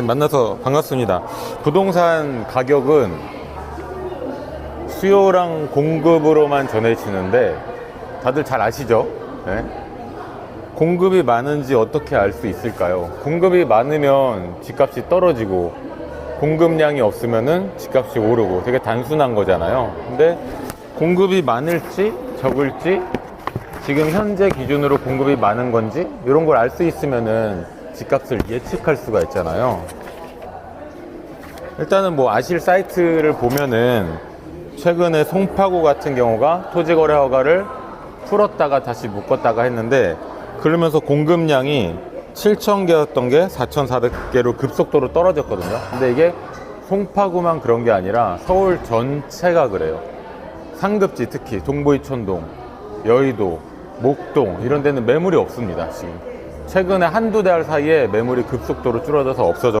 만나서 반갑습니다. 부동산 가격은 수요랑 공급으로만 전해지는데 다들 잘 아시죠? 네? 공급이 많은지 어떻게 알 수 있을까요? 공급이 많으면 집값이 떨어지고 공급량이 없으면은 집값이 오르고 되게 단순한 거잖아요. 근데 공급이 많을지 적을지 지금 현재 기준으로 공급이 많은 건지 이런 걸 알 수 있으면은 집값을 예측할 수가 있잖아요. 일단은 뭐 아실 사이트를 보면은 최근에 송파구 같은 경우가 토지거래 허가를 풀었다가 다시 묶었다가 했는데 그러면서 공급량이 7,000개였던 게 4,400개로 급속도로 떨어졌거든요. 근데 이게 송파구만 그런 게 아니라 서울 전체가 그래요. 상급지 특히 동부이촌동, 여의도, 목동 이런 데는 매물이 없습니다. 지금 최근에 한두 달 사이에 매물이 급속도로 줄어들어서 없어져.